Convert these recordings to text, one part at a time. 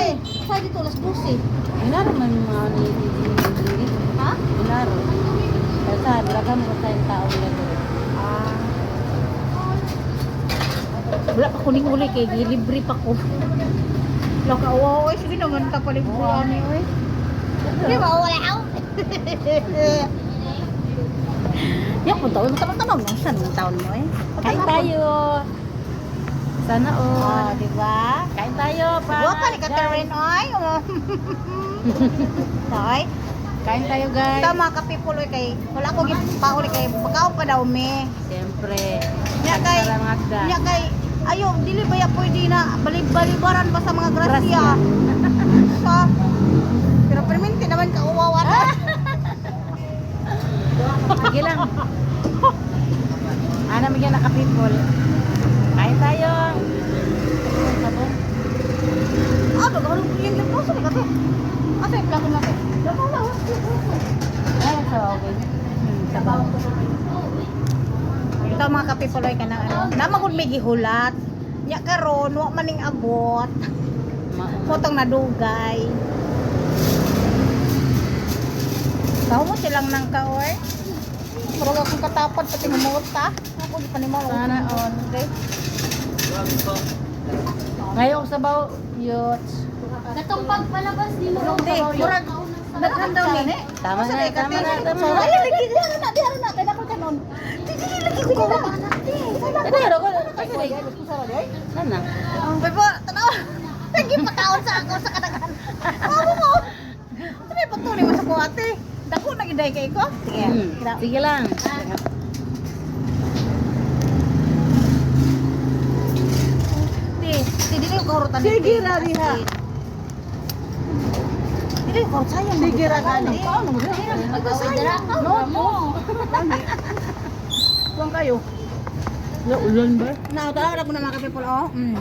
eh. Inaro man yung mga ni diri. Ha? Inaro. Kasi wala mo sa tao nila doon. Ah. Wala pa kuning uli kay gilibre pa ko. Laka wow, oy sige naman pa libre ani oy. Di ba wala ako? Yak mo taon mo tanong ng san ng taon mo eh. Kain tayo. Sana all. Oh, di ba? Kain tayo pa. Wa pa ni ka Karen oy. Tay, Kain tayo guys. ito mga kapipuloy kay wala ko gipauli kay pagkaon pa daw me. Siyempre. Nya kay nya kay ayo dili ba ya pwede na balib-balibaran pa sa mga grasya. sa pero perminti naman ka uwawa na. Sige lang. Ana bigyan na kapipol. Kain tayo. Sabon. Ah, bagalo ko sa kate. Asa yung plato natin? Dapat lang. Ay, so okay. Sabaw. Ito mga kapipuloy ka ng ano. Namagod may gihulat. Nya karon wa maning abot. Motong nadugay. Tahu mo silang nang kaoy. Murag akong katapad pati ngumota. Ako di pa ni mo. Sana all. Okay. Ngayon sabaw, yuts. Katong pagpalabas di mo. Murag Naghan daw ni. Tama na, tama na, tama na. Ay, lagi ano na, di ano na, kaya ako kanon. Di lagi ko ko. Ano yun? Ako, kasi Sana. Ang bebo, tanaw. Lagi pataon sa ako sa kadagan. Amo mo. Ano pa to ni mo sa kuwate? Dako na giday kay ko. Sige. Hmm, Sige lang. Di dili ko hurutan. Sige, Rari, ha. Dili ko sayang. Sige, Rari. Magpasaya. No, no. Kuang kayo. Na ulan ba? Nakatawag ko na mga kapipol, oh. Mm.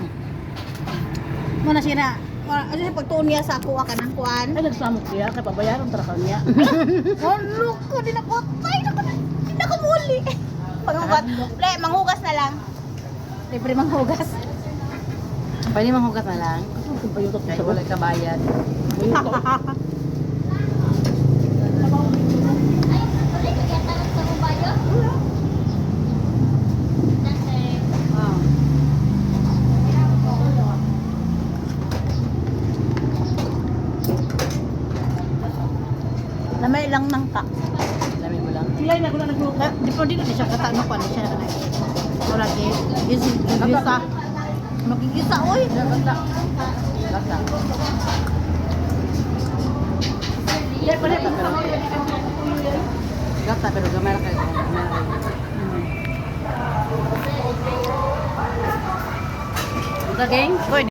Siya na. Wala- Ano siya pagtuon niya sa kuha ka ng kuan? Ay, nagsamok siya. Kaya pabayaran tara niya. Ano ko, di na ko. Ay, naku, di na ko muli. Manghugas. Le, manghugas na lang. Libre manghugas. Pwede manghugas na lang. Kahit wala ka bayad. Kaya Ah. Lamay lang ng ka. Dami mo lang. Sila na ko na nagluka. Di pa din siya kata no pa siya na. Wala di. Is gisa. Magigisa oy. Gata. Gata. Gata pero gamay na kayo. Gamay na kayo. Ito, gang?